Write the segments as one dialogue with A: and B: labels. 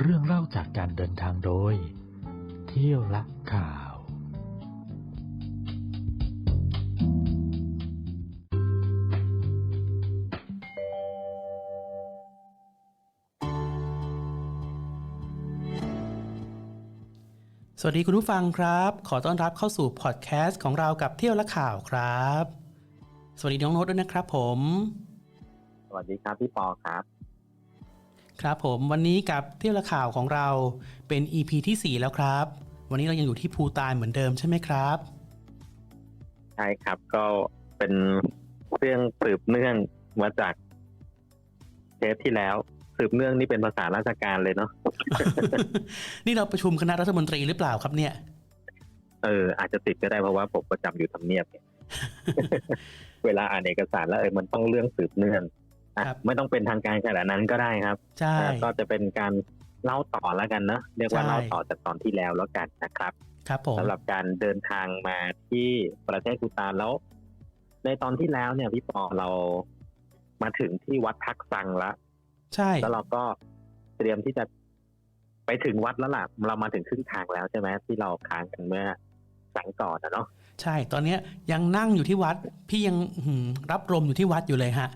A: เรื่องเล่าจากการเดินทางโดย เที่ยวละข่าว
B: สวัสดีคุณผู้ฟังครับ ขอต้อนรับเข้าสู่พอดแคสต์ของเรากับเที่ยวละข่าวครับ สวัสดีน้องโน้ตด้วยนะครับผม
C: สวัสดีครับพี่ปอครับ
B: ครับผมวันนี้กับเที่ยวและข่าวของเราเป็น EP ที่ 4 แล้วครับ วันนี้เรายังอยู่ที่ภูตานเหมือนเดิมใช่ไหมครับ
C: ใช่ครับก็เป็นเรื่องสืบเนื่องมาจากเทปที่แล้ว สืบเนื่องนี่เป็นภาษาราชการเลยเนาะ
B: นี่เราประชุมคณะรัฐมนตรีหรือเปล่าครับเนี่ย
C: เอออาจจะติดก็ได้เพราะว่าผมประจำอยู่ทำเนียบเนี่ย เวลาอ่านเอกสารแล้วเออมันต้องเรื่องสืบเนื่องอะ
B: ครับ
C: ไม่ต้องเป็นทางการขนาดนั้นก็ได้ครับ
B: ใช่
C: อะก็จะเป็นการเล่าต่อแล้วกันเนอะเรียกว่า
B: ใช่
C: เล่าต่อจากตอนที่แล้วแล้วกันนะครับ
B: ครับผม
C: สำหรับการเดินทางมาที่ประเทศกูตานแล้ว ในตอนที่แล้วเนี่ยพี่ปอเรามาถึงที่วัดทักซังแล้ว
B: ใช่
C: แล้วเราก็เตรียมที่จะไปถึงวัดแล้วล่ะ เรามาถึงครึ่งทางแล้วใช่ไหมที่เราค้างกันเมื่อสังก่อนนะเนาะ
B: ใช่ ตอนเนี้ยยังนั่งอยู่ที่วัด พี่ยังอื้อหือรับลมอยู่ที่วัดอยู่เลยฮะ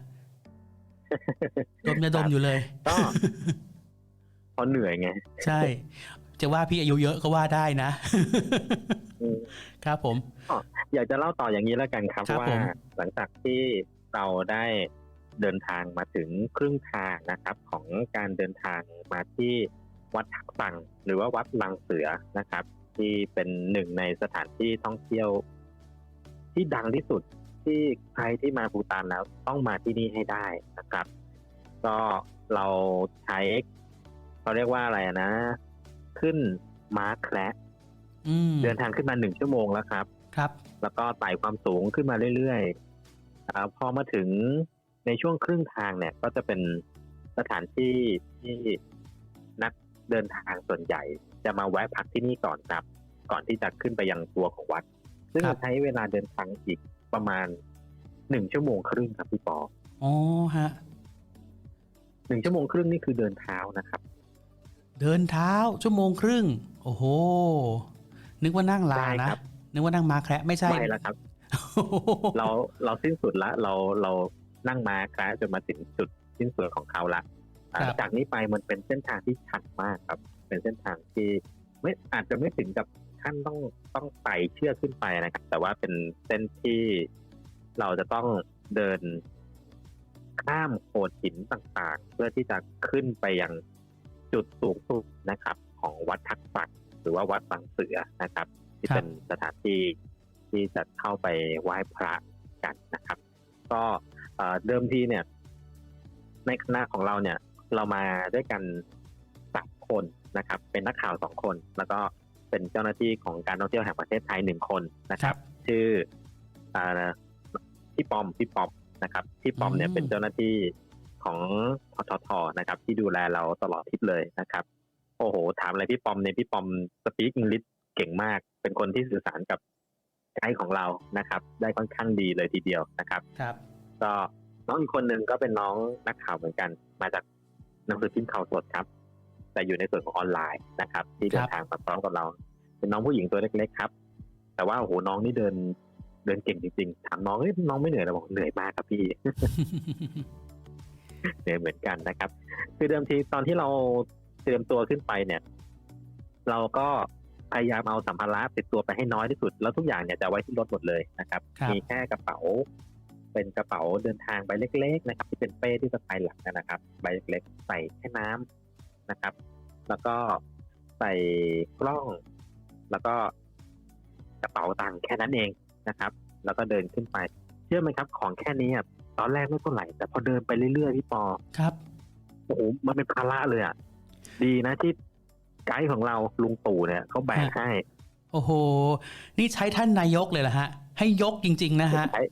B: ดมจะดมอยู่เลย
C: ก็เพราะเหนื่อยไง
B: ใช่ จะว่าพี่อายุเยอะก็ว่าได้นะ
C: อืม
B: ครับผม
C: อยากจะเล่าต่ออย่างนี้แล้วกันครับ
B: ครับ
C: ว่า
B: ผม
C: หลังจากที่เราได้เดินทางมาถึงครึ่งทางนะครับ ของการเดินทางมาที่วัดทักซังหรือว่าวัดลังเสือนะครับ ที่เป็นหนึ่งในสถานที่ท่องเที่ยว ที่ดังที่สุดที่ใครที่มาภูตานแล้วต้องมาที่นี่ให้ได้นะครับ ก็เราใช้เขาเรียกว่าอะไรอะนะ ขึ้นม้าแคระ
B: อืม
C: เดินทางขึ้นมาหนึ่งชั่วโมงแล้วครับ
B: ครับ
C: แล้วก็ไต่ความสูงขึ้นมาเรื่อยๆอาพอมาถึงในช่วงครึ่งทางเนี่ย ก็จะเป็นสถานที่ที่นักเดินทางส่วนใหญ่ จะมาแวะพักที่นี่ก่อนครับ ก่อนที่จะขึ้นไปยังตัวของวัด ซึ่ง
B: ครับ
C: จะใช้เวลาเดินทางอีกประมาณหนึ่งชั่วโมงครึ่งครับพี่ปอ
B: อ๋อฮะ
C: หนึ่งชั่วโมงครึ่งนี่คือเดินเท้านะครับ
B: เดินเท้าชั่วโมงครึ่ง โอ้โห นึกว่านั่งลา
C: ได้
B: นะ
C: ครับ
B: นึกว่านั่งมาแคระไม่ใช่
C: ไม่แล้วครับ เราเราสิ้นสุดละ เราเรานั่งมาคล้าจนมาถึงจุดสิ้นสุดของเขาละอ่า
B: ครับ
C: จากนี้ไปมันเป็นเส้นทางที่ชันมากครับ เป็นเส้นทางที่ไม่อาจจะไม่ถึงกับ ขั้นต้องต้องไต่เชือกขึ้นไปนะครับ แต่ว่าเป็นเส้นที่เราจะต้องเดินข้ามโขดหินต่างๆ เพื่อที่จะขึ้นไปยังจุดสูงสุดนะครับ ของวัดทักษักหรือว่าวัดบางเสือนะครับ ที่
B: ครับ
C: เป็นสถานที่ที่จะเข้าไปไหว้พระกันนะครับ ก็เอ่อเดิมทีเนี่ย ในคณะของเราเนี่ย เรามาด้วยกันสามคนนะครับ เป็นนักข่าวสองคนแล้วก็ เป็นเจ้าหน้าที่ของการท่องเที่ยวแห่งประเทศไทยหนึ่งคนนะค
B: ครั
C: รับ
B: บ
C: ชื่ออ่าพี่ปอมพี่ปอมนะครับพี่ปอมเนี่ย
B: อืม
C: เป็นเจ้าหน้าที่ของทททนะครับ ที่ดูแลเราตลอดทริปเลยนะครับ โอ้โห ถามอะไรพี่ปอมเนี่ยพี่ปอมสปีกอังกฤษเก่งมาก เป็นคนที่สื่อสารกับไกด์ของเรานะครับ ได้ค่อนข้างดีเลยทีเดียวนะครับ
B: ครับ
C: ก็น้องอีกคนหนึ่งก็เป็นน้องนักข่าวเหมือนกัน มาจากหนังสือพิมพ์ข่าวสดครับ แต่อยู่ในส่วนของออนไลน์นะครับ ที่เดินทางมาพร้อมกับเรา เป็นน้องผู้หญิงตัวเล็กๆครับ แต่ว่าโอ้โหน้องนี่เดินเดินเก่งจริงๆถามน้องเอ้ยน้องไม่เหนื่อยเหรอบอกเหนื่อยมากครับพี่เหนื่อยเหมือนกันนะครับ คือเดิมทีตอนที่เราเตรียมตัวขึ้นไปเนี่ย เราก็พยายามเอาสัมภาระติดตัวไปให้น้อยที่สุด แล้วทุกอย่างเนี่ยจะไว้ที่รถหมดเลยนะครับ
B: ครับ
C: มีแค่กระเป๋า เป็นกระเป๋าเดินทางใบเล็ก ๆ นะครับ ที่เป็นเป้ที่สะพายหลังนะครับ ใบเล็กๆใส่แค่น้ำ นะครับ แล้วก็ใส่กล้อง แล้วก็กระเป๋าตังค์แค่นั้นเองนะครับ แล้วก็เดินขึ้นไป เชื่อไหมครับ ของแค่นี้อะตอนแรกไม่เท่าไหร่แต่พอเดินไปเรื่อยๆพี่ปอ
B: ครับ
C: โอ้โหมันเป็นภาระเลยอะดีนะที่ไกด์ของเราลุงตู่เนี่ยเขาแบกให้
B: โอ้โห นี่ใช้ท่านนายกเลยเหรอฮะ ให้ยกจริง ๆ นะฮะ
C: ใช่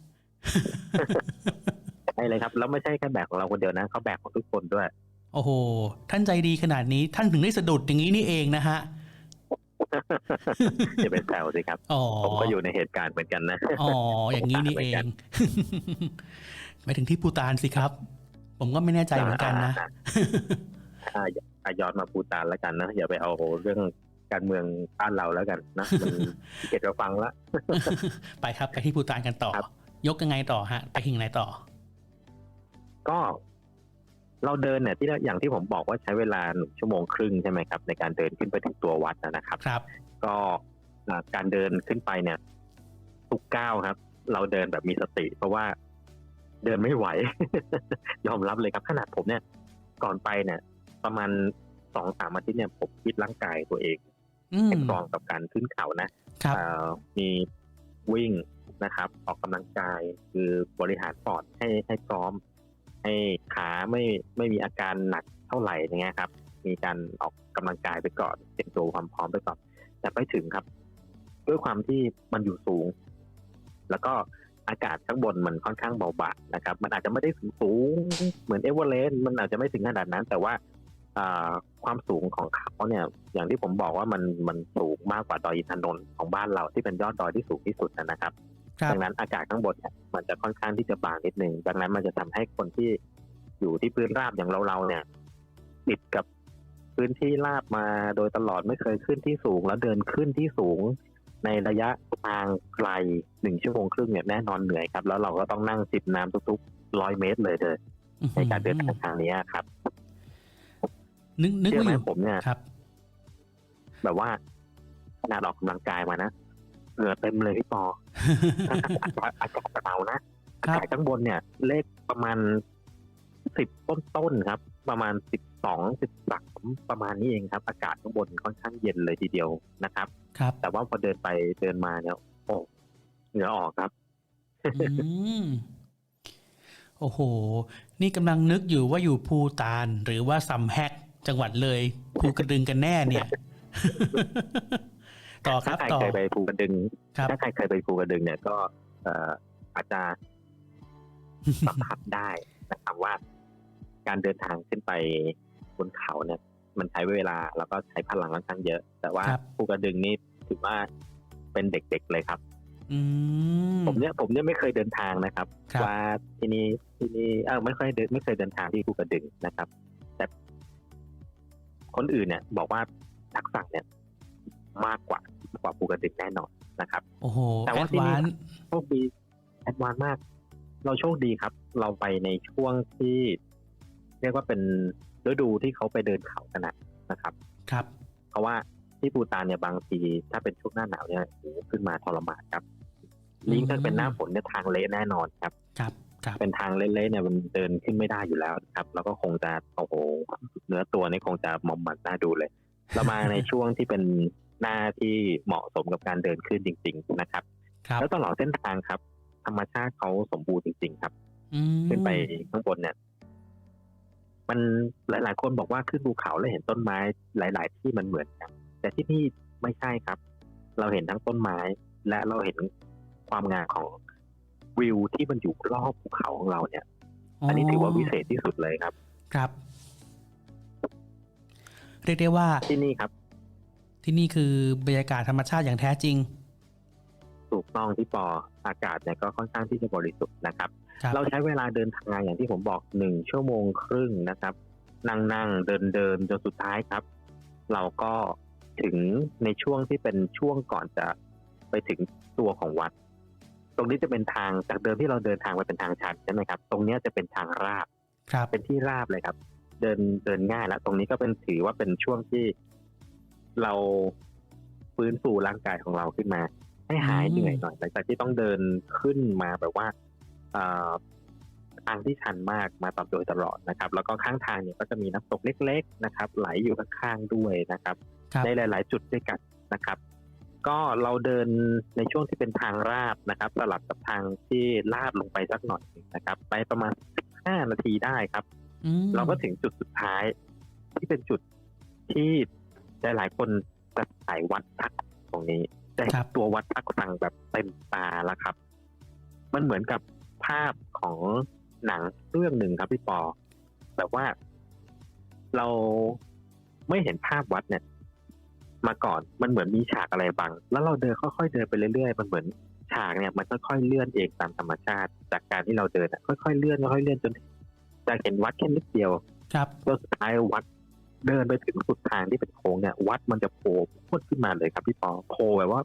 C: ใช่เลยครับ แล้วไม่ใช่แค่แบกของเราคนเดียวนะเขาแบกของทุกคนด้วย
B: โอ้โห ท่านใจดีขนาดนี้ท่านถึงได้สะดุดอย่างนี้นี่เองนะฮะ
C: อย่าไปแซวสิครับ
B: อ๋อ
C: ผมก็อยู่ในเหตุการณ์เหมือนกันนะ
B: อ๋ออย่างนี้นี่เองไปถึงที่ปูตานสิครับ ผมก็ไม่แน่ใจเหมือนกันนะ
C: อ่าอ่าอ่าย้อนมาพูดตานแล้วกันนะอย่าไปเอาเรื่องการเมืองบ้านเราแล้วกันนะมันขี้เกียจเราฟังละ
B: ไปครับไปที่ปูตานกันต่อ
C: ครับ
B: ยกยังไงต่อฮะ ไปถึงไหนต่อ
C: ก็ เราเดินเนี่ยที่อย่างที่ผมบอกว่าใช้เวลาหนึ่งชั่วโมงครึ่งใช่ไหมครับ ในการเดินขึ้นไปถึงตัววัดนะครับ
B: ครับ
C: ก็อ่าการเดินขึ้นไปเนี่ย ทุกก้าวครับ เราเดินแบบมีสติ เพราะว่าเดินไม่ไหว ยอมรับเลยครับ ขนาดผมเนี่ย ก่อนไปเนี่ย ประมาณสองสามอาทิตย์เนี่ยผมคิดร่างกายตัวเอง
B: อืม
C: ให้พร้อมกับการขึ้นเขานะครับเอ่อมีวิ่งนะครับ ออกกำลังกายคือบริหารปอดให้ให้พร้อม ให้ขาไม่ไม่มีอาการหนักเท่าไหร่อย่างเงี้ยครับ มีการออกกำลังกายไปก่อนเตรียมตัวความพร้อมไปก่อนแต่ไปถึงครับ ด้วยความที่มันอยู่สูง แล้วก็อากาศข้างบนมันค่อนข้างเบาบางนะครับ มันอาจจะไม่ได้สูงสงเหมือนเอเวอเรสต์มันอาจจะไม่ถึงขนาดนั้น แต่ว่าความสูงของเขาเนี่ย อย่างที่ผมบอกว่ามันมันสูงมากกว่าดอยอินทนนท์ของบ้านเราที่เป็นยอดดอยที่สูงที่สุดนะ
B: ครับ
C: ดังนั้นอากาศข้างบนเนี่ยมันจะค่อนข้างที่จะบางนิดนึงดังนั้นมันจะทำให้คนที่อยู่ที่พื้นราบอย่างเราๆเนี่ยติดกับพื้นที่ราบมาโดยตลอดไม่เคยขึ้นที่สูง แล้วเดินขึ้นที่สูง ในระยะทางไกลหนึ่งชั่วโมงครึ่งเนี่ยแน่นอนเหนื่อยครับ แล้วเราก็ต้องนั่งจิบน้ำทุกๆร้อยเมตรเลยเด้อในการเดินทางทางนี้ครับ
B: นึกนึก
C: เชื่อ
B: ว่า
C: ไหม
B: อยู่
C: ผมเนี่ย
B: ครับ
C: แบบว่าขนาดออกกำลังกายมานะ เหงื่อเต็มเลยพี่ปออากาศอากาศเบานะ
B: ครั
C: อา
B: บ
C: กาศข้างบนเนี่ย เลขประมาณสิบต้นๆครับ ประมาณสิบสองสิบสามประมาณนี้เองครับ อากาศข้างบนค่อนข้างเย็นเลยทีเดียวนะครับ
B: ครับ
C: แต่ว่าพอเดินไปเดินมาเนี่ยโอ้เหงื่อออกครับ
B: อืมโอ้โห นี่กำลังนึกอยู่ว่าอยู่ภูตานหรือว่าซัมแฮกจังหวัดเลยภูกระดึงกันแน่เนี่ย ต่อค
C: ถ้า
B: รับ
C: ใคร
B: ต่อ
C: เคยไปภูกระดึง
B: ครับ
C: ถ้าใครเคยไปภูกระดึงเนี่ยก็เอ่ออาจจะสัมผัสได้นะครับว่า การเดินทางขึ้นไปบนเขาเนี่ย มันใช้เวลาแล้วก็ใช้พลังค่อนข้างเยอะ แต่ว่า
B: ครับ
C: ภูกระดึงนี่ถือว่าเป็นเด็กๆเลยครับ
B: อืม
C: ผมเนี่ยผมเนี่ยไม่เคยเดินทางนะครับ
B: ครับ
C: ว่าที่นี่ที่นี่เออไม่ค่อยเดินไม่เคยเดินทางที่ภูกระดึงนะครับ แต่คนอื่นเนี่ย บอกว่าทักษะเนี่ย มากกว่ากว่าภูกระดึงแน่นอนนะครับ
B: โอ้โห
C: แต่
B: แอ
C: ว่า
B: ด
C: ที่นี่
B: วาน
C: โชคดีแอดวานซ์มาก เราโชคดีครับ เราไปในช่วงที่ เรียกว่าเป็นฤดูที่เขาไปเดินเขากันนะนะครับ
B: ครับ
C: เพราะว่าที่ปูตานเนี่ยบางทีถ้าเป็นช่วงหน้าหนาวเนี่ยโอ้โหขึ้นมาทรมานครับยิ่งถ้าเป็นหน้าฝนเนี่ยทางเละแน่นอนครับ
B: ครับครับ
C: เป็นทางเละๆเนี่ยมันเดินขึ้นไม่ได้อยู่แล้วครับ แล้วก็คงจะโอ้โหเนื้อตัวนี่คงจะหมอมหมันน่าดูเลยเรามาในช่วงที่เป็น หน้าที่เหมาะสมกับการเดินขึ้นจริง ๆ นะครับ
B: ครับ
C: แล้วตลอดเส้นทางครับ ธรรมชาติเขาสมบูรณ์จริง ๆ ครับ
B: อืม
C: ขึ้นไปข้างบนเนี่ย มันหลาย ๆ คนบอกว่าขึ้นภูเขาแล้วเห็นต้นไม้หลาย ๆ ที่มันเหมือนกัน แต่ที่นี่ไม่ใช่ครับ เราเห็นทั้งต้นไม้ และเราเห็นความงามของวิวที่มันอยู่รอบภูเขาของเราเนี่ย อันนี้ถือว่าวิเศษที่สุดเลยครับ
B: ครับ เรียกได้ว่า
C: ที่นี่ครับ
B: ที่นี่คือบรรยากาศธรรมชาติอย่างแท้จริง
C: ถูกต้องที่ปออากาศเนี่ยก็ค่อนข้างที่จะบริสุทธิ์นะครับ
B: ครับ
C: เราใช้เวลาเดินทางอย่างที่ผมบอกหนึ่งชั่วโมงครึ่งนะครับ นั่งนั่งเดินเดินจนสุดท้ายครับ เราก็ถึงในช่วงที่เป็นช่วงก่อนจะไปถึงตัวของวัด ตรงนี้จะเป็นทางจากเดิมที่เราเดินทางไปเป็นทางชันใช่ไหมครับ ตรงเนี้ยจะเป็นทางราบ
B: ครับ
C: เป็นที่ราบเลยครับ เดินเดินง่ายแล้วตรงนี้ก็เป็นถือว่าเป็นช่วงที่ เราฟื้นฟูร่างกายของเราขึ้นมา ให้หายเหนื่อยหน่อยหลังจากที่ต้องเดินขึ้นมาแบบว่าเอ่อทางที่ชันมากมาตามโดยตลอดนะครับ แล้วก็ข้างทางเนี่ยก็จะมีน้ำตกเล็ก ๆ นะครับ ไหลอยู่ข้างๆด้วยนะครับ
B: ครับ
C: ในหลาย ๆ จุดด้วยกันนะครับ ก็เราเดินในช่วงที่เป็นทางราบนะครับสลับกับทางที่ลาดลงไปสักหน่อยหนึ่งนะครับ ไปประมาณ15นาทีได้ครับ
B: อืม
C: เราก็ถึงจุดสุดท้ายที่เป็นจุดที่ หลายๆคนจะถ่ายวัดทักตรงนี้แต่
B: ครับ
C: ตัววัดทักสังแบบเต็มตาแล้วครับ มันเหมือนกับภาพของหนังเรื่องหนึ่งครับพี่ปอ แบบว่าเราไม่เห็นภาพวัดเนี่ย มาก่อนมันเหมือนมีฉากอะไรบัง แล้วเราเดินค่อยๆเดินไปเรื่อยๆ มันเหมือนฉากเนี่ยมันค่อยๆเลื่อนเองตามธรรมชาติ จากการที่เราเดินอะค่อยๆเลื่อนค่อยๆเลื่อนจนจะเห็นวัดแค่นิดเดียว
B: ครับ
C: แล้วสุดท้ายวัด เดินไปถึงสุดทางที่เป็นโค้งเนี่ย วัดมันจะโผล่พุดขึ้นมาเลยครับพี่ปอโผล่แบบว่า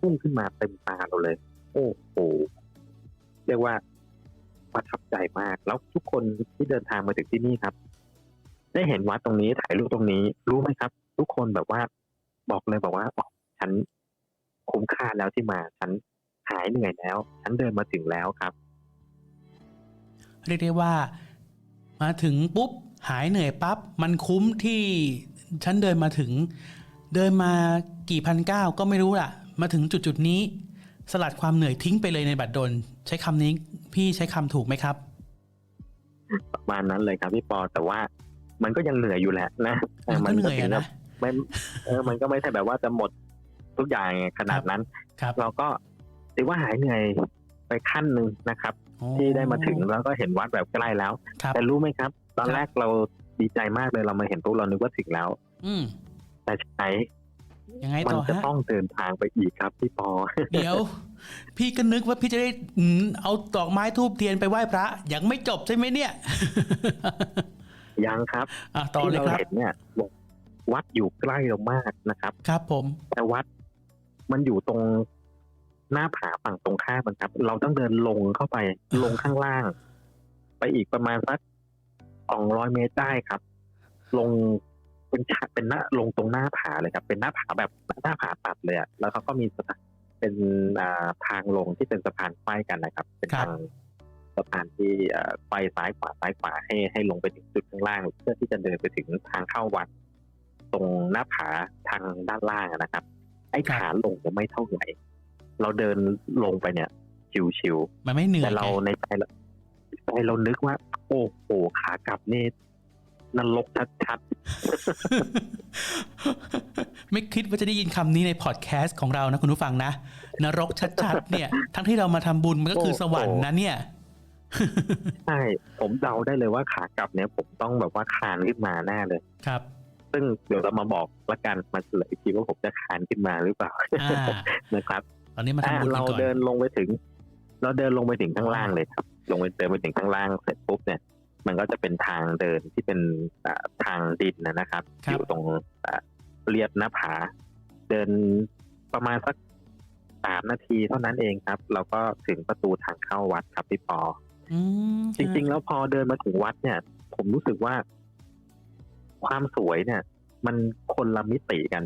C: พุ่งขึ้นมาเต็มตาเราเลย โอ้โหเรียกว่าประทับใจมาก แล้วทุกคนที่เดินทางมาถึงที่นี่ครับ ได้เห็นวัดตรงนี้ถ่ายรูปตรงนี้ รู้ไหมครับ ทุกคนแบบว่า บอกเลยบอกว่าอ๋อฉันคุ้มค่าแล้วที่มา ฉันหายเหนื่อยแล้ว ฉันเดินมาถึงแล้วครับ
B: เรียกได้ว่า มาถึงปุ๊บ หายเหนื่อยปั๊บมันคุ้มที่ฉันเดินมาถึง เดินมากี่พันก้าวก็ไม่รู้ล่ะ มาถึงจุดจุดๆนี้ สลัดความเหนื่อยทิ้งไปเลยในบัตรดล ใช้คำนี้พี่ใช้คำถูกไหมครับ
C: ประมาณนั้นเลยครับพี่ปอแต่ว่ามันก็ยังเหนื่อยอยู่แหละนะแต่
B: มันก็เหนื่อย
C: ถึ
B: อะ
C: งกับ
B: นะ
C: ไม่เออมันก็ไม่ใช่แบบว่าจะหมดทุกอย่างขนาดนั้น
B: ครับ
C: เราก็ถือว่าหายเหนื่อยไปขั้นหนึ่งนะครับ
B: โอ้
C: ที่ได้มาถึงแล้วก็เห็นวัดแบบใกล้แล้ว
B: ครับ
C: แต่รู้ไหมครับ ตอน
B: ครับ
C: แรกเราดีใจมากเลยเรามาเห็นปุ๊บเรานึกว่าถึงแล้ว
B: อืม
C: แต่ใช่
B: ยังไง
C: มั
B: ต่อ
C: จะ
B: ฮะ
C: ต้องเดินทางไปอีกครับพี่ปอ
B: เดี๋ยว พี่ก็นึกว่าพี่จะได้อืมเอาดอกไม้ทูบเทียนไปไหว้พระ ยังไม่จบใช่ไหมเนี่ย
C: ยังครับ
B: อะต่อ
C: ที่
B: เลย
C: เรา
B: ครับ
C: เห็นเนี่ยวัดอยู่ใกล้เรามากนะครับ
B: ครับผม
C: แต่วัดมันอยู่ตรงหน้าผาฝั่งตรงข้ามมันครับ เราต้องเดินลงเข้าไปลงข้างล่าง ไปอีกประมาณสัก สองร้อยเมตรได้ครับ ลงเป็นชะเป็นหน้าลงตรงหน้าผาเลยครับ เป็นหน้าผาแบบหน้าผาตัดเลยอะแล้วเขาก็มีสะพานเป็นอ่าทางลงที่เป็นสะพานไฟกันนะครับ เป็นทางสะพานที่เอ่อไฟซ้ายขวาซ้ายขวาให้ให้ลงไปถึงจุดข้างล่าง เพื่อที่จะเดินไปถึงทางเข้าวัด ตรงหน้าผาทางด้านล่างอะนะครับ ไอ้ขาลงจะไม่เท่าไหร่เราเดินลงไปเนี่ย ชิว
B: มันไม่เห
C: ๆ
B: นื่อ
C: แต่
B: ย
C: เรา
B: ไง
C: ในใจเรา ใจเรานึกว่า โอ้โหขากลับนี่นรกชัด
B: ไม่คิดว่าจะได้ยินคำนี้ในพอดแคสต์ของเรานะคุณผู้ฟังนะ นรกชัดๆ เนี่ย ทั้งที่เรามาทำบุญมันก็คือสวรรค์นะเนี่ย
C: ๆใช่ ผมเดาได้เลยว่าขากลับเนี่ย ผมต้องแบบว่าคลานขึ้นมาแน่เลย
B: ครับ
C: ซึ่งเดี๋ยวเรามาบอกละกันมาเฉลยอีกทีว่าผมจะคลานขึ้นมาหรือเปล่า
B: อ่า
C: นะครับ
B: ตอนนี้มา
C: อะ
B: ทำบุญกั
C: เรา
B: นก่อน
C: เดินลงไปถึง เราเดินลงไปถึงข้างล่างเลยครับ ลงไปเดินไปถึงข้างล่างเสร็จปุ๊บเนี่ย มันก็จะเป็นทางเดินที่เป็นอ่าทางดินนะนะครับ
B: ครับ
C: อยู่ตรงอ่าเรียบหน้าผา เดินประมาณสักสามนาทีเท่านั้นเองครับ เราก็ถึงประตูทางเข้าวัดครับพี่ปอ
B: อืม
C: จริง ๆ แล้วพอเดินมาถึงวัดเนี่ย ผมรู้สึกว่า ความสวยเนี่ย มันคนละมิติกัน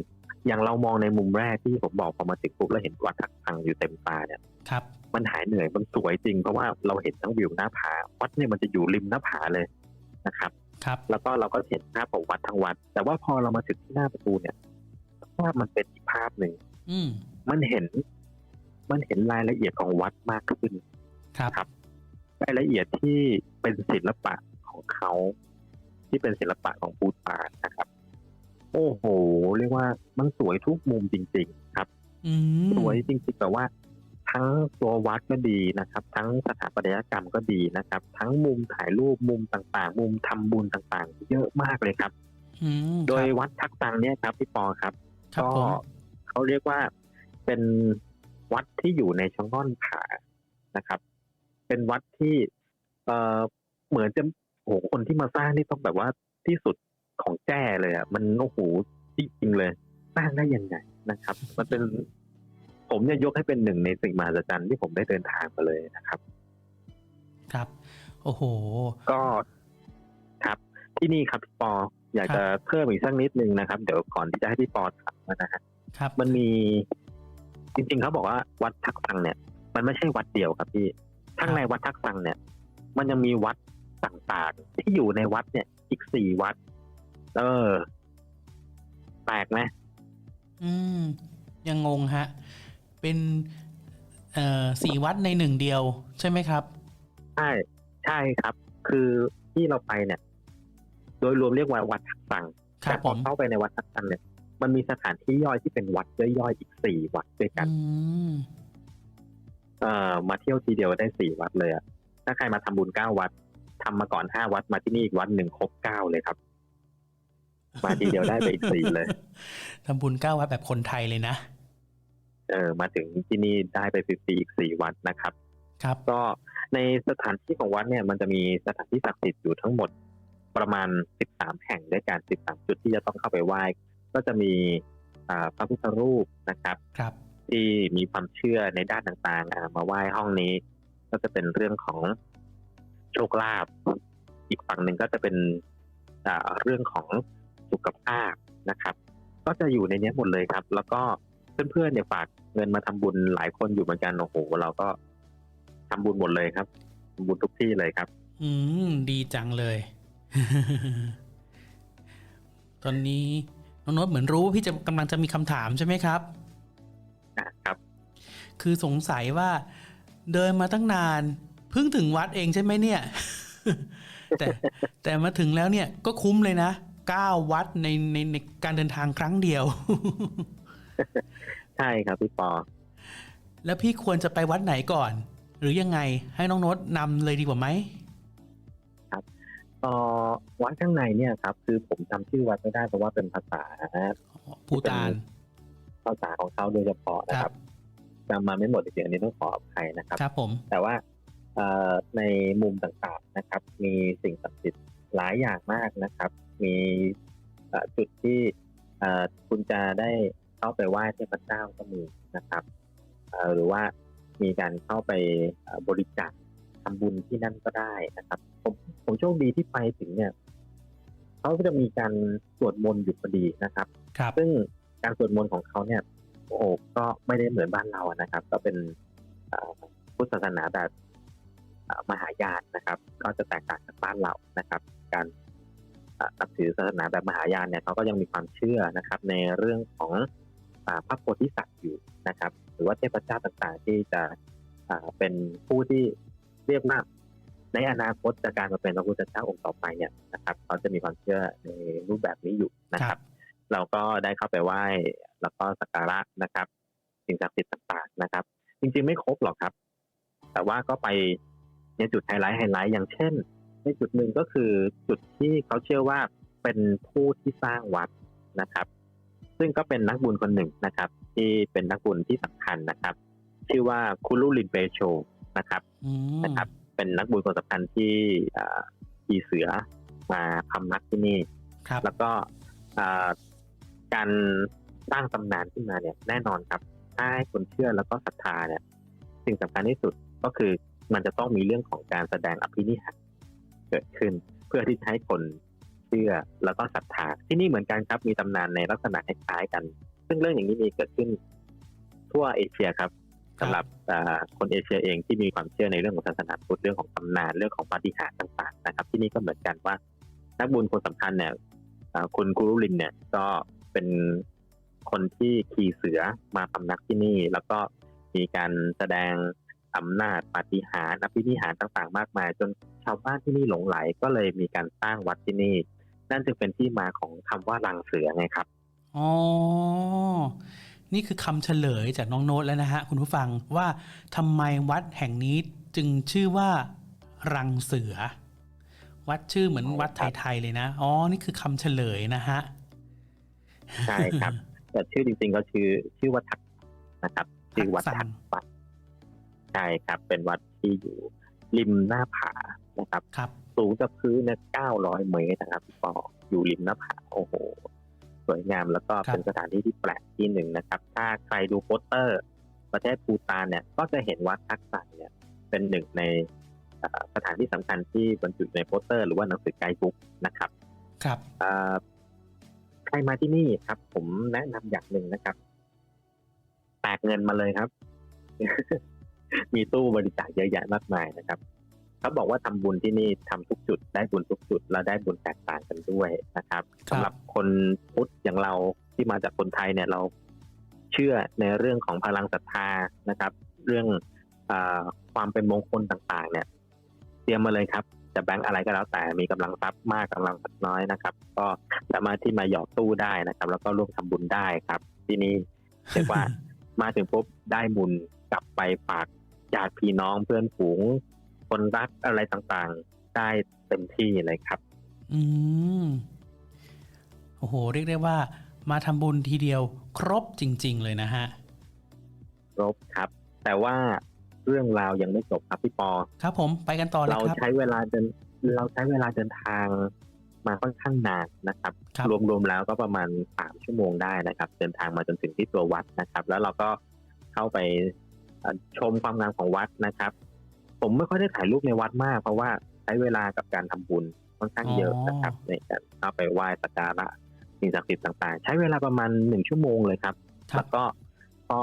C: อย่างเรามองในมุมแรกที่ผมบอกพอมาถึงปุ๊บแล้วเห็นวัดทักพังอยู่เต็มตาเนี่ย
B: ครับ
C: มันหายเหนื่อยมันสวยจริง เพราะว่าเราเห็นทั้งวิวหน้าผาวัดเนี่ยมันจะอยู่ริมหน้าผาเลยนะครับ
B: ครับ
C: แล้วก็เราก็เห็นภาพของวัดทั้งวัด แต่ว่าพอเรามาถึงที่หน้าประตูเนี่ยภาพมันเป็นอีกภาพหนึ่ง
B: อืม
C: มันเห็น มันเห็นรายละเอียดของวัดมากขึ้น
B: ครับ
C: ครับรายละเอียดที่เป็นศิลปะของเขาที่เป็นศิลปะของปูตานนะครับ โอ้โห เรียกว่ามันสวยทุกมุมจริง ๆ ครับ
B: อืม
C: สวยจริงๆแบบว่า ทั้งตัววัดก็ดีนะครับ ทั้งสถาปัตยกรรมก็ดีนะครับ ทั้งมุมถ่ายรูปมุมต่างๆ มุมทำบุญต่างๆ เยอะมากเลยครับ
B: อืม
C: โดย
B: ครับ
C: วัดทักตังเนี่ยครับพี่ปอครับ
B: ครับ
C: ก็
B: ผม
C: เขาเรียกว่าเป็นวัดที่อยู่ในช่องง่อนผานะครับ เป็นวัดที่เออเหมือนจะโอ้โหคนที่มาสร้างนี่ต้องแบบว่าที่สุดของแจ้เลยอะมันโอ้โหจริงๆเลยสร้างได้ยังไงนะครับ มันเป็น ผมเนี่ยยกให้เป็นหนึ่งในสิ่งมหัศจรรย์ที่ผมได้เดินทางมาเลยนะครับ
B: ครับ โอ้โห
C: ก็ครับที่นี่ครับพี่ปออยาก
B: ครับ
C: จะเพิ่มอีกสักนิดนึงนะครับ เดี๋ยวก่อนที่จะให้พี่ปอถามนะฮะ
B: ครับ
C: มันมี จริง ๆเขาบอกว่าวัดทักฟังเนี่ย มันไม่ใช่วัดเดียวครับพี่ข้างในวัดทักฟังเนี่ย มันยังมีวัดต่างๆ ที่อยู่ในวัดเนี่ย อีกสี่วัด เออแปลกไหม
B: อืม ยังงงฮะ เป็นเอ่อสี่วัดในหนึ่งเดียว ใช่ไหมครับ
C: ใช่ใช่ครับ คือที่เราไปเนี่ย โดยรวมเรียกว่าวัดทักฟัง
B: ครั
C: แต่
B: บ
C: พ
B: ผ
C: อ
B: ม
C: เข้าไปในวัดทักฟังเนี่ยมันมีสถานที่ย่อยที่เป็นวัดย่อยๆอีกสี่วัดด้วยกัน
B: อืม
C: เอ่อมาเที่ยวทีเดียวได้สี่วัดเลยอะถ้าใครมาทำบุญเก้าวัดทำมาก่อนห้าวัดมาที่นี่อีกวัดหนึ่งครบเก้าเลยครับ มาทีเดียวได้ไปอีกสี่เลย
B: ทำบุญเก้าวัดแบบคนไทยเลยนะ
C: เออมาถึงที่นี่ได้ไปฟรีๆอีกสี่วัดนะครับ
B: ครับ
C: ก็ในสถานที่ของวัดเนี่ยมันจะมีสถานที่ศักดิ์สิทธิ์อยู่ทั้งหมดประมาณ 13 แห่งด้วยกัน 13 จุดที่จะต้องเข้าไปไหว้ ก็จะมีอ่าพระพุทธรูปนะครับ
B: ครับ
C: ที่มีความเชื่อในด้านต่างๆอ่ามาไหว้ห้องนี้ ก็จะเป็นเรื่องของโชคลาภอีกฝั่งหนึ่งก็จะเป็นอ่าเรื่องของสุขภาพนะครับ ก็จะอยู่ในเนี้ยหมดเลยครับ แล้วก็ เพื่อนๆเนี่ยฝากเงินมาทำบุญหลายคนอยู่เหมือนกันโอ้โหเราก็ทำบุญหมดเลยครับทำบุญทุกที่เลยครับ
B: อืมดีจังเลย ตอนนี้น้องโน้ตเหมือนรู้ว่าพี่จะกำลังจะมีคำถามใช่ไหมครับ
C: นะครับ
B: คือสงสัยว่าเดินมาตั้งนานเพิ่งถึงวัดเองใช่ไหมเนี่ย แต่แต่มาถึงแล้วเนี่ยก็คุ้มเลยนะเก้าวัดในในในการเดินทางครั้งเดียว
C: ใช่ครับพี่ปอ
B: แล้วพี่ควรจะไปวัดไหนก่อน หรือยังไงให้น้องโน้ตนำเลยดีกว่าไหม
C: เอ่อวัดข้างในเนี่ยครับ คือผมจำชื่อวัดไม่ได้เพราะว่าเป็นภาษา
B: ภูตาน
C: ภาษาของเขาโดยเฉพาะนะ
B: ค
C: ค
B: รั
C: รับบจำมาไม่หมดจริงๆอันนี้ต้องขออภัยนะครับ
B: ครับผม
C: แต่ว่าเอ่อในมุมต่างๆนะครับ มีสิ่งศักดิ์สิทธิ์หลายอย่างมากนะครับ มีเอ่อจุดที่เอ่อคุณจะได้ เข้าไปไหว้เทพเจ้าก็มีนะครับเอ่อหรือว่ามีการเข้าไปเอ่อบริจาคทำบุญที่นั่นก็ได้นะครับผมผมโชคดีที่ไปถึงเนี่ยเขาก็จะมีการสวดมนต์อยู่พอดีนะครับ
B: ครับ
C: ซึ่งการสวดมนต์ของเขาเนี่ยโอ้โหก็ไม่ได้เหมือนบ้านเราอะนะครับ ก็เป็นเอ่อพุทธศาสนาแบบเอ่อมหายานนะครับ ก็จะแตกต่างจากบ้านเรานะครับ การเอ่อนับถือศาสนาแบบมหายานเนี่ยเขาก็ยังมีความเชื่อนะครับ ในเรื่องของอา พระโพธิสัตว์อยู่นะครับ หรือว่าเทพเจ้าต่างๆ ที่จะเป็นผู้ที่เรียกว่าในอนาคตจะกลารมาเป็นพระพุทธเจ้าองค์ต่อไปเนี่ยนะครับเขาจะมีความเชื่อในรูปแบบนี้อยู่นะครับ เราก็ได้เข้าไปไหว้แล้วก็สักการะนะครับ สิ่งศักดิ์สิทธิ์ต่างๆนะครับ จริงๆไม่ครบหรอกครับ แต่ว่าก็ไปในจุดไฮไลท์ไฮไลท์อย่างเช่น ในจุดหนึ่งก็คือจุดที่เขาเชื่อว่าเป็นผู้ที่สร้างวัดนะครับ ซึ่งก็เป็นนักบุญคนหนึ่งนะครับ ที่เป็นนักบุญที่สำคัญนะครับ ชื่อว่าคุรุลินเปโชนะครับ
B: อืม
C: นะครับ เป็นนักบุญคนสำคัญที่อ่าขี่เสือมาพำนักที่นี่
B: ครับ
C: แล้วก็อ่าการสร้างตำนานขึ้นมาเนี่ยแน่นอนครับถ้าให้คนเชื่อแล้วก็ศรัทธาเนี่ย สิ่งสำคัญที่สุดก็คือมันจะต้องมีเรื่องของการแสดงอภินิหารเกิดขึ้น เพื่อที่จะให้คน เชื่อแล้วก็ศรัทธาที่นี่เหมือนกันครับมีตำนานในลักษณะคล้ายๆกัน ซึ่งเรื่องอย่างนี้มีเกิดขึ้นทั่วเอเชียครับสำหรับคนเอเชียเองที่มีความเชื่อในเรื่องของศาสนาพุทธเรื่องของตำนานเรื่องของปาฏิหาริย์ต่างๆนะครับ ที่นี่ก็เหมือนกันว่า นักบุญคนสำคัญเนี่ยคุณกุรุลินเนี่ยก็เป็นคนที่ขี่เสือมาพำนักที่นี่ แล้วก็มีการแสดงอำนาจปาฏิหาริย์อภินิหารต่างๆ มากมาย จนชาวบ้านที่นี่หลงไหลก็เลยมีการสร้างวัดที่นี่ นั่นจึงเป็นที่มาของคำว่ารังเสือไงครับ
B: อ๋อนี่คือคำเฉลยจากน้องโน้ตแล้วนะฮะคุณผู้ฟังว่าทำไมวัดแห่งนี้จึงชื่อว่ารังเสือ วัดชื่อเหมือนวัดไทยๆเลยนะ อ๋อ นี่คือคำเฉลยนะฮะ
C: ใช่ครับ แต่ชื่อจริงๆก็ชื่อชื่อว่าทักนะครับ ชื่อวัด
B: ทั
C: ทั
B: ก
C: ก
B: ษะ
C: วัดใช่ครับ เป็นวัดที่อยู่ริมหน้าผานะครับ
B: ครับ
C: สูงจากพื้นเนี่ย900 เมตรนะครับพี่ปออยู่ริมหน้าผาโอ้โห สวยงามแล้วก็
B: ครับ
C: เป็นสถานที่ที่แปลกที่หนึ่งนะครับ ถ้าใครดูโปสเตอร์ ประเทศภูตานเนี่ย ก็จะเห็นวัดทักษะเนี่ย เป็นหนึ่งในเอ่อสถานที่สำคัญที่บรรจุในโปสเตอร์ หรือว่าหนังสือไกด์บุ๊กนะครับ
B: ครับ
C: เอ่อใครมาที่นี่ครับ ผมแนะนำอย่างหนึ่งนะครับแตกเงินมาเลยครับ มีตู้บริจาคเยอะแยะมากมายนะครับ เขาบอกว่าทำบุญที่นี่ทำทุกจุดได้บุญทุกจุด แล้วได้บุญแตกต่างกันด้วยนะครับ
B: ครับ
C: สำหรับคนพุทธอย่างเราที่มาจากคนไทยเนี่ยเราเชื่อในเรื่องของพลังศรัทธานะครับ เรื่องอาความเป็นมงคลต่างๆ เนี่ย เตรียมมาเลยครับจะแบงก์อะไรก็แล้วแต่มีกำลังทรัพย์มากกำลังทรัพย์น้อยนะครับ ก็สามารถที่มาหยอดตู้ได้นะครับ แล้วก็ร่วมทำบุญได้ครับ ที่นี่เรียกว่ามาถึงปุ๊บได้บุญกลับไปฝากญาติพี่น้องเพื่อนฝูง คนรักอะไรต่างๆ ได้เต็มที่เลยครับ
B: อืมโอ้โห เรียกได้ว่า มาทำบุญทีเดียว ครบจริง ๆ เลยนะฮะ
C: ครบครับ แต่ว่าเรื่องราวยังไม่จบครับพี่ปอ
B: ครับ ผมไปกันต่อเลย
C: เรา
B: ครับ
C: ใช้เวลาเดินเราใช้เวลาเดินทางมาค่อนข้างนานนะครับ
B: ครับ
C: รวมๆแล้วก็ประมาณสามชั่วโมงได้นะครับ เดินทางมาจนถึงที่ตัววัดนะครับ แล้วเราก็เข้าไปเอ่อชมความงามของวัดนะครับ ผมไม่ค่อยได้ถ่ายรูปในวัดมาก เพราะว่าใช้เวลากับการทำบุญค่อนข้างเยอะนะครับในการเข้าไปไหว้สักการะสิ่งศักดิ์สิทธิ์ต่างๆ ใช้เวลาประมาณหนึ่งชั่วโมงเลยครับ
B: ครับ
C: แล้วก็พอ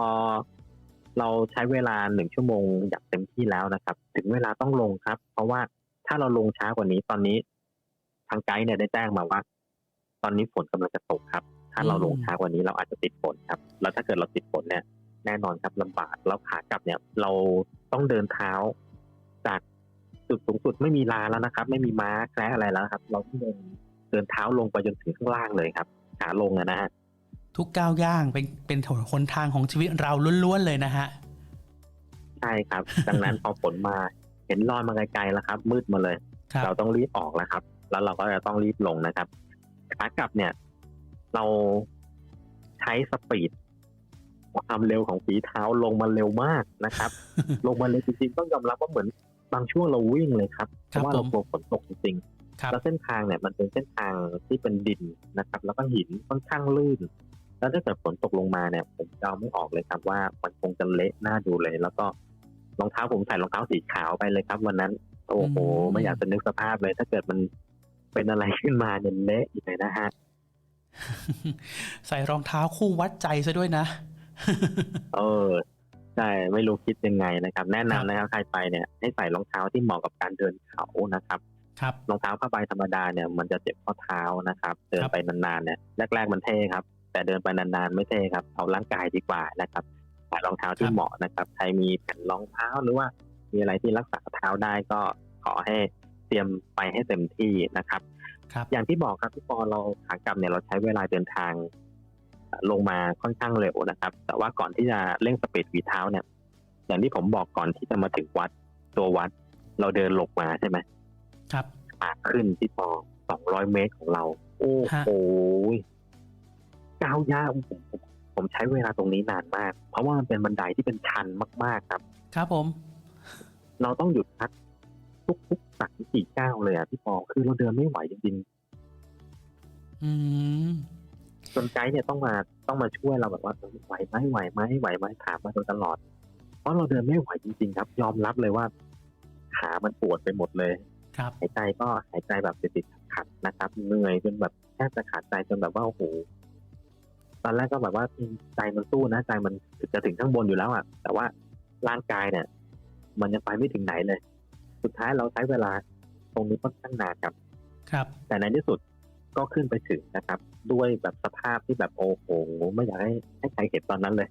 C: เราใช้เวลาหนึ่งชั่วโมงอย่างเต็มที่แล้วนะครับ ถึงเวลาต้องลงครับ เพราะว่าถ้าเราลงช้ากว่านี้ตอนนี้ทางไกด์เนี่ยได้แจ้งมาว่า ตอนนี้ฝนกำลังจะตกครับ ถ้าเราลงช้ากว่านี้เราอาจจะติดฝนครับ แล้วถ้าเกิดเราติดฝนเนี่ยแน่นอนครับลำบากแล้วขากลับเนี่ย เราต้องเดินเท้า จากจุดสูงสุดไม่มีลาแล้วนะครับ ไม่มีม้าแคระอะไรแล้วครับ เราต้องเดินเดินเท้าลงไปจนถึงข้างล่างเลยครับขาลงอะนะฮะ
B: ทุกก้าวย่างเป็นเป็นหนทางของชีวิตเราล้วนๆเลยนะฮะ
C: ใช่ครับ ดังนั้นพอฝนมาเห็นลอยมาไกลๆแล้วครับ มืดมาเลย
B: ครับ
C: เราต้องรีบออกแล้วครับ แล้วเราก็จะต้องรีบลงนะครับขากลับเนี่ย เราใช้สปีดความเร็วของฝีเท้าลงมาเร็วมากนะครับ ลงมาเร็วจริงๆต้องยอมรับว่าเหมือน บางช่วงเราวิ่งเลยครับเพ
B: ครับ
C: ราะว่า
B: ผ
C: เรา
B: ม
C: กลัวฝนตกจริง
B: ครับ
C: ๆแล้วเส้นทางเนี่ยมันเป็นเส้นทางที่เป็นดินนะครับ แล้วก็หินค่อนข้างลื่น แล้วถ้าเกิดฝนตกลงมาเนี่ย ผมเดาไม่ออกเลยครับว่ามันคงจะเละน่าดูเลย แล้วก็รองเท้าผมใส่รองเท้าสีขาวไปเลยครับ วันนั้นโอ้โห
B: อืม
C: ไม่อยากจะนึกสภาพเลย ถ้าเกิดมันเป็นอะไรขึ้นมาเนี่ยเละอีกเลยนะฮะ
B: ใส่รองเท้าคู่วัดใจซะด้วยนะ
C: เออ ใช่ไม่รู้คิดยังไงนะครับ แนะนำนะครับใครไปเนี่ยให้ใส่รองเท้าที่เหมาะกับการเดินเขานะครับ
B: ครับ
C: รองเท้าผ้าใบธรรมดาเนี่ยมันจะเจ็บข้อเท้านะครับ เดิน
B: ครับ
C: ไปนานๆเนี่ยแรกๆมันเท่ครับ แต่เดินไปนานๆไม่เท่ครับเอาร่างกายดีกว่านะครับใส่รองเท้าที่เหมาะนะครับใครมีแผ่นรองเท้าหรือว่า มีอะไรที่รักษาเท้าได้ก็ขอให้เตรียมไปให้เต็มที่นะครับ
B: ครับ
C: อย่างที่บอกครับพี่ปอเราขากลับเนี่ยเราใช้เวลาเดินทางเอ่อ ลงมาค่อนข้างเร็วนะครับ แต่ว่าก่อนที่จะเร่งสปีดฝีเท้าเนี่ย อย่างที่ผมบอกก่อนที่จะมาถึงวัดตัววัด เราเดินลงมาใช่ไหม
B: ครับ
C: ขาขึ้นที่ปอสองร้อยเมตรของเรา โอ้
B: ฮะ
C: โหก้าวยากผมผมผมใช้เวลาตรงนี้นานมาก เพราะว่ามันเป็นบันไดที่เป็นชันมาก ๆครับ
B: ครับผม
C: เราต้องหยุดพักทุกๆสามสี่ก้าวเลยอะพี่ปอคือเราเดินไม่ไหวจริง
B: อืม
C: ๆ จนไกด์เนี่ยต้องมาต้องมาช่วยเราแบบว่าไหวไหมไหวไหมไหวไหมถามมาโดยตลอด เพราะเราเดินไม่ไหวจริงๆครับ ยอมรับเลยว่าขามันปวดไปหมดเลย
B: ครับ
C: หายใจก็หายใจแบบติดๆขัดๆนะครับ เหนื่อยจนแบบแทบจะขาดใจจนแบบว่าโอ้โหตอนแรกก็แบบว่าใจมันสู้นะใจมันจะถึงข้างบนอยู่แล้วอะแต่ว่าร่างกายเนี่ย มันยังไปไม่ถึงไหนเลย สุดท้ายเราใช้เวลาตรงนี้ค่อนข้างนานครับ
B: ครับ
C: แต่ในที่สุด ก็ขึ้นไปถึงนะครับ ด้วยแบบสภาพที่แบบโอ้โหไม่อยากให้ให้ใครเห็นตอนนั้นเลย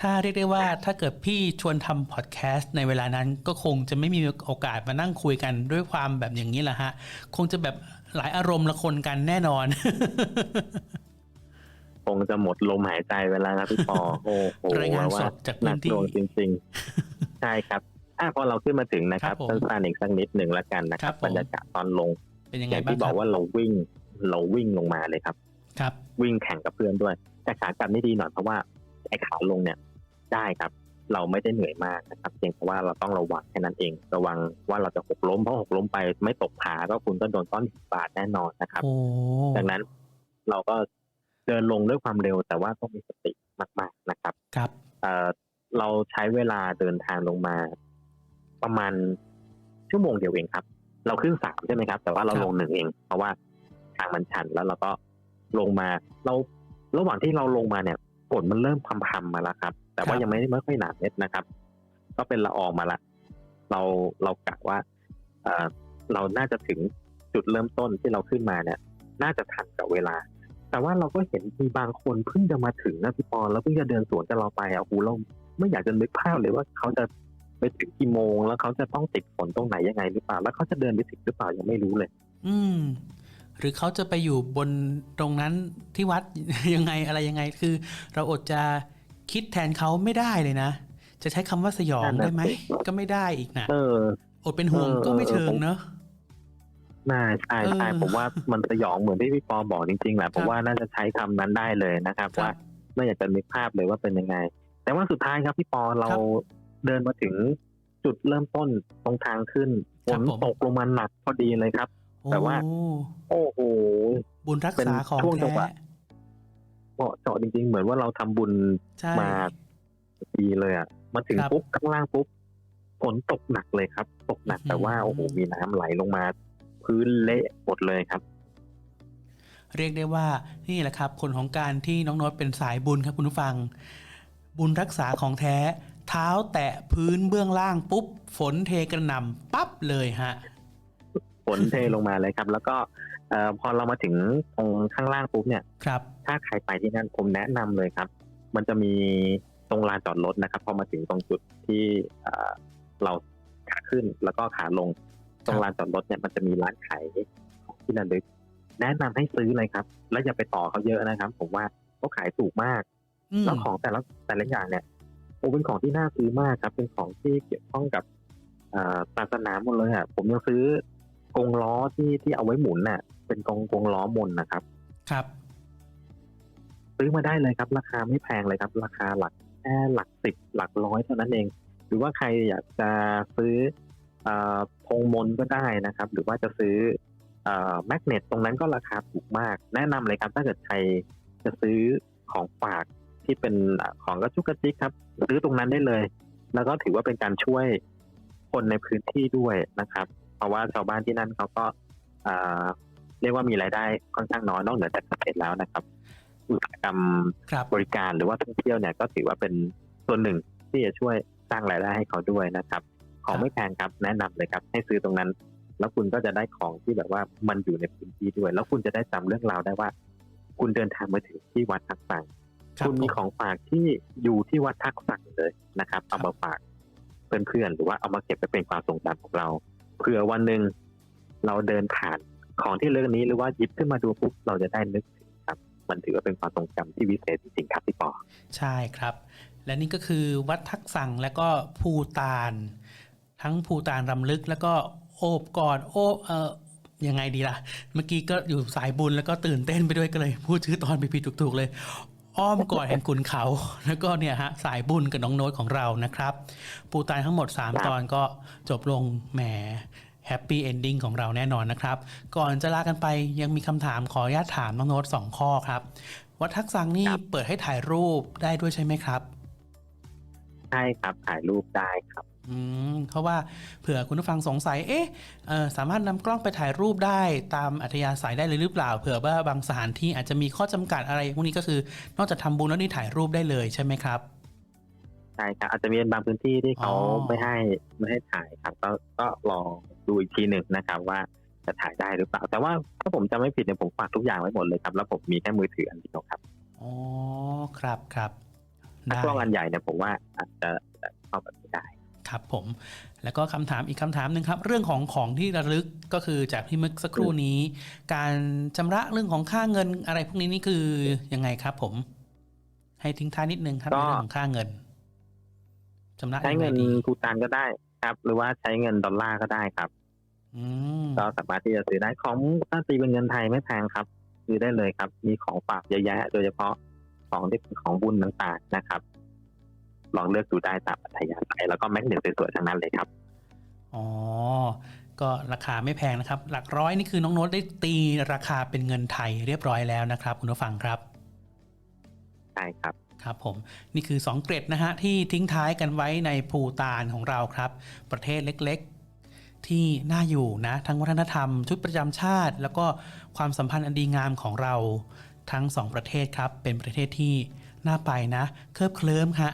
B: ถ้าเรียกได้ว่าถ้าเกิดพี่ชวนทำพอดแคสต์ในเวลานั้นก็คงจะไม่มีโอกาสมานั่งคุยกันด้วยความแบบอย่างนี้แหละฮะ คงจะแบบหลายอารมณ์ละคนกันแน่นอน
C: คงจะหมดลมหายใจเวลาครับพี่ปอโอ้โห
B: รายงานสดจากพื้
C: หนั
B: น
C: ก
B: ที่
C: หน่วงจริง ๆ ใช่ครับ อะพอเราขึ้นมาถึงนะครับ
B: ครับผม
C: สั้นๆอีกสักนิดหนึ่งแล้วกันนะค
B: ครั
C: รั
B: บบผม
C: บรรยากาศตอนลง
B: เป็นยัง
C: อ
B: ไง
C: ย่าง
B: บ้าง
C: ที่
B: ค
C: บอ
B: รับ
C: กว่าเราวิ่งเราวิ่งลงมาเลยครับ
B: ครับ
C: วิ่งแข่งกับเพื่อนด้วย แต่ขากลับนี่ดีหน่อยเพราะว่าไอ้ขาลงเนี่ยได้ครับ เราไม่ได้เหนื่อยมากนะครับเพียงแต่ว่าเราต้องระวังแค่นั้นเอง ระวังว่าเราจะหกล้มเพราะหกล้มไปไม่ตกขาก็คุณก็โดนก้อนหินบาดแน่นอนนะครับ
B: โอ้
C: ดังนั้นเราก็เดินลงด้วยความเร็ว แต่ว่าต้องมีสติมาก ๆนะครับ
B: ครับ
C: เอ่อเราใช้เวลาเดินทางลงมา ประมาณชั่วโมงเดียวเองครับ เราขึ้นสามใช่ไหมครับ แต่ว่าเรา
B: ครับ
C: ลงหนึ่งเอง เพราะว่าทางมันชันแล้วเราก็ลงมาเราระหว่างที่เราลงมาเนี่ยฝนมันเริ่มพำๆมาแล้วครับ แต่ว่ายังไม่ไม่ค่อยหนาเม็ดนะครับ ก็เป็นละอองมาละ เราเรากะว่าเอ่อเราน่าจะถึงจุดเริ่มต้นที่เราขึ้นมาเนี่ย น่าจะทันกับเวลา แต่ว่าเราก็เห็นมีบางคนเพิ่งจะมาถึงนะพี่ปอแล้วเพิ่งจะเดินสวนกับเราไปอะโอ้โหเราไม่อยากจะนึกภาพเลยว่าเขาจะ ไปถึงกี่โมง แล้วเขาจะต้องติดฝนตรงไหนยังไงหรือเปล่า แล้วเขาจะเดินไปถึงหรือเปล่ายังไม่รู้เลย
B: อืม หรือเขาจะไปอยู่บนตรงนั้นที่วัดยังไงอะไรยังไง คือ เราอดจะคิดแทนเขาไม่ได้เลยนะ จะใช้คำว่าสยอง
C: นั่นน่ะ
B: ได้ไหม
C: สิ
B: ก็ไม่ได้อีกนะ
C: เออ
B: อดเป็นห่วง
C: เออ
B: ก็ไม่
C: เออ
B: เชิง
C: ผม
B: เนอะ
C: น่าใช่ใช่
B: เออ
C: ผมว่ามันสยองเหมือนที่พี่ปอบอกจริงๆแหละ
B: ค
C: ผ
B: รับ
C: มว่าน่าจะใช้คำนั้นได้เลยนะครับ
B: ครับ
C: ว่าไม่อยากจะนึกภาพเลยว่าเป็นยังไง แต่ว่าสุดท้ายครับพี่ปอเรา
B: ครับ
C: เดินมาถึงจุดเริ่มต้นตรงทางขึ้นฝ
B: ครับ
C: น
B: ผม
C: ตกลงมาหนักพอดีเลยครับ แต่ว่า
B: โอ้
C: โอ้โห
B: บุญรัก
C: เป็น
B: ษาของ
C: ช่วงจัง
B: แท้
C: หวะเหมาะเจาะจริง ๆ เหมือนว่าเราทำบุญ
B: ใช่
C: มาดีเลยอะมาถึง
B: ครับ
C: ปุ๊บข้างล่างปุ๊บฝนตกหนักเลยครับ ตกหนัก
B: อื้อหือ
C: แต่ว่าโอ้โหมีน้ำไหลลงมา พื้นเละหมดเลยครับ
B: เรียกได้ว่านี่แหละครับผลของการที่น้องโน้ตเป็นสายบุญครับคุณผู้ฟัง บุญรักษาของแท้ เท้าแตะพื้นเบื้องล่างปุ๊บ ฝนเทกระหน่ำปั๊บเลยฮะ
C: ฝนเทลงมาเลยครับ แล้วก็เอ่อพอเรามาถึงตรงข้างล่างปุ๊บเนี่ย
B: ครับ
C: ถ้าใครไปที่นั่นผมแนะนำเลยครับ มันจะมีตรงลานจอดรถนะครับ พอมาถึงตรงจุดที่เอ่อเราขาขึ้นแล้วก็ขาลง ตรงลานจอดรถเนี่ยมันจะมีร้านขายของที่ระลึก แนะนำให้ซื้อเลยครับ แล้วอย่าไปต่อเขาเยอะนะครับ ผมว่าเขาขายถูกมาก
B: อืม
C: แล้วของแต่ละแต่ละอย่างเนี่ย โอ้เป็นของที่น่าซื้อมากครับ เป็นของที่เกี่ยวข้องกับเอ่อศาสนาหมดเลยอะผมยังซื้อกงล้อที่ที่เอาไว้หมุนน่ะ เป็นกงกงล้อมนนะครับ
B: ครับ
C: ซื้อมาได้เลยครับ ราคาไม่แพงเลยครับ ราคาหลักแค่หลักสิบหลักร้อยเท่านั้นเอง หรือว่าใครอยากจะซื้อเอ่อธงมนก็ได้นะครับ หรือว่าจะซื้อแมกเนตตรงนั้นก็ราคาถูกมาก แนะนำเลยครับถ้าเกิดใครจะซื้อของฝาก ที่เป็นอ่าของกระจุกกระจิกครับซื้อตรงนั้นได้เลย แล้วก็ถือว่าเป็นการช่วยคนในพื้นที่ด้วยนะครับ เพราะว่าชาวบ้านที่นั่นเขาก็อ่าเรียกว่ามีรายได้ค่อนข้างน้อยนอกเหนือจากเกษตรแล้วนะครับ อุตสาหกรรม
B: ครับ
C: บริการหรือว่าท่องเที่ยวเนี่ยก็ถือว่าเป็นส่วนหนึ่งที่จะช่วยสร้างรายได้ให้เขาด้วยนะครับ ของไม่แพงครับแนะนำเลยครับ ให้ซื้อตรงนั้น แล้วคุณก็จะได้ของที่แบบว่ามันอยู่ในพื้นที่ด้วย แล้วคุณจะได้จำเรื่องราวได้ว่า คุณเดินทางมาถึงที่วัดทักษัง
B: ครับ
C: คุณมี
B: ผม
C: ของฝากที่อยู่ที่วัดทักษังเลยนะครับเอามาฝากเพื่อนๆหรือว่าเอามาเก็บไปเป็นความทรงจำของเรา เผื่อวันหนึ่งเราเดินผ่านของที่เรื่องนี้หรือว่าหยิบขึ้นมาดูปุ๊บเราจะได้นึกถึงครับ มันถือว่าเป็นความทรงจำที่วิเศษจริงๆครับพี่ปอ
B: ใช่ครับ และนี่ก็คือวัดทักษังและก็ภูตาน ทั้งภูตานรำลึกแล้วก็โอบกอดโอบเออยังไงดีล่ะ เมื่อกี้ก็อยู่สายบุญแล้วก็ตื่นเต้นไปด้วยก็เลย พูดชื่อตอนไปผิดๆถูกๆเลย อ้อมกอดแห่งขุนเขา แล้วก็เนี่ยฮะสายบุญกับน้องโน้ตของเรานะครับ ปูตานทั้งหมด 3 ตอนก็จบลงแหมแฮปปี้เอนดิ้งของเราแน่นอนนะครับ ก่อนจะลากันไปยังมีคำถามขออนุญาตถามน้องโน้ตสองข้อครับ วัดทักษังนี่
C: ครับ
B: เปิดให้ถ่ายรูปได้ด้วยใช่ไหมครับ
C: ใช่ครับถ่ายรูปได้ครับ
B: อืมเพราะว่าเผื่อคุณผู้ฟังสงสัย เอ๊ะเอ่อสามารถนำกล้องไปถ่ายรูปได้ตามอัธยาศัยได้เลยหรือเปล่า เผื่อว่าบางสถานที่อาจจะมีข้อจำกัดอะไร พวกนี้ก็คือนอกจากทำบุญแล้วนี่ถ่ายรูปได้เลยใช่ไหมครับ
C: ใช่ครับอาจจะมีบางพื้นที่ที่เขา
B: อ๋อ
C: ไม่ให้ไม่ให้ถ่ายครับ ก็ก็ลองดูอีกทีหนึ่งนะครับว่าจะถ่ายได้หรือเปล่า แต่ว่าถ้าผมจำไม่ผิดเนี่ยผมฝากทุกอย่างไว้หมดเลยครับแล้วผมมีแค่มือถืออันเดียวครับ
B: อ๋อครับครับ
C: ถ้า
B: ได้
C: กล้องอันใหญ่เนี่ยผมว่าอาจจะจะเข้าแบบไม่ได้
B: ครับผมแล้วก็คำถามอีกคำถามหนึ่งครับ เรื่องของของที่ระลึกก็คือจากที่เมื่อสักครู่นี้ การชำระเรื่องของค่าเงินอะไรพวกนี้นี่คือยังไงครับ ผม ให้ทิ้งท้ายนิดนึงครับ
C: ก็
B: ในเรื่องของค่าเงินชำระ
C: ใช้
B: ยังไง
C: เงิน
B: ดี
C: ภูตานก็ได้ครับ หรือว่าใช้เงินดอลลาร์ก็ได้ครับ
B: อืม
C: ก็สามารถที่จะซื้อได้ของถ้าตีเป็นเงินไทยไม่แพงครับซื้อได้เลยครับ มีของฝากเยอะแยะโดยเฉพาะของที่เป็นของบุญต่างๆนะครับ ลองเลือกดูได้ตามอัธยาศัยแล้วก็แมกเนตสวยๆทั้งนั้นเลยครับ
B: อ๋อ ก็ราคาไม่แพงนะครับ หลักร้อยนี่คือน้องโน้ตได้ตีราคาเป็นเงินไทยเรียบร้อยแล้วนะครับ คุณผู้ฟังครับ
C: ใช่ครับ
B: ครับผมนี่คือ 2 เกร็ดนะฮะที่ทิ้งท้ายกันไว้ในภูตานของเราครับ ประเทศเล็กๆ ที่น่าอยู่นะ ทั้งวัฒนธรรม ชุดประจำชาติ แล้วก็ความสัมพันธ์อันดีงามของเรา ทั้ง 2 ประเทศครับ เป็นประเทศที่น่าไปนะ เคลิบเคลิ้มฮะ